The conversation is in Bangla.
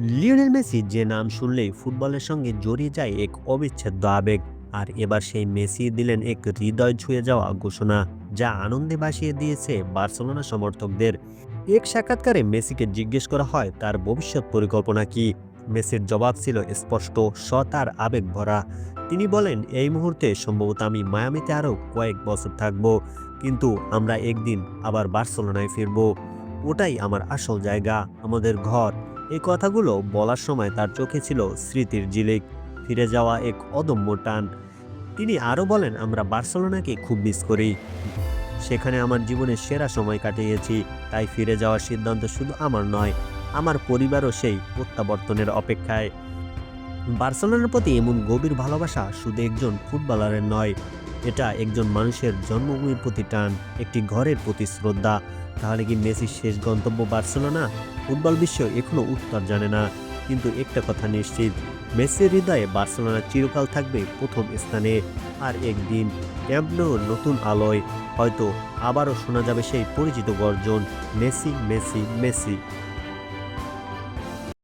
লিওনেল মেসি যে নাম শুনলেই ফুটবলের সঙ্গে জড়িয়ে যায় এক অবিচ্ছেদ্য আবেগ। আর এবার সেই মেসি দিলেন এক হৃদয় ছুঁয়ে যাওয়া ঘোষণা, যা আনন্দে ভাসিয়ে দিয়েছে বার্সেলোনা সমর্থকদের। এক সাক্ষাৎকারে মেসিকে জিজ্ঞেস করা হয়, তার ভবিষ্যৎ পরিকল্পনা কি? মেসির জবাব ছিল স্পষ্ট, সৎ আর আবেগ ভরা। তিনি বলেন, এই মুহূর্তে সম্ভবত আমি মায়ামিতে আরও কয়েক বছর থাকব, কিন্তু আমরা একদিন আবার বার্সেলোনায় ফিরব। ওটাই আমার আসল জায়গা, আমাদের ঘর। এই কথাগুলো বলার সময় তার চোখে ছিল স্মৃতির জিলিক, ফিরে যাওয়া এক অদম্য টান। তিনি আরও বলেন, আমরা বার্সেলোনাকে খুব মিস করি। সেখানে আমার জীবনের সেরা সময় কাটিয়েছি, তাই ফিরে যাওয়ার সিদ্ধান্ত শুধু আমার নয়, আমার পরিবারও সেই প্রত্যাবর্তনের অপেক্ষায়। বার্সেলোনার প্রতি এমন গভীর ভালোবাসা শুধু একজন ফুটবলারের নয় এটা একজন মানুষের জন্মভূমির প্রতি টান, একটি ঘরের প্রতি শ্রদ্ধা। তাহলে কি মেসির শেষ গন্তব্য বার্সেলোনা? ফুটবল বিশ্ব এখনও উত্তর জানে না। কিন্তু একটা কথা নিশ্চিত, মেসির হৃদয়ে বার্সেলোনা চিরকাল থাকবে প্রথম স্থানে। আর একদিন ক্যাম্পনোর নতুন আলোয় হয়তো আবারও শোনা যাবে সেই পরিচিত গর্জন, মেসি মেসি মেসি।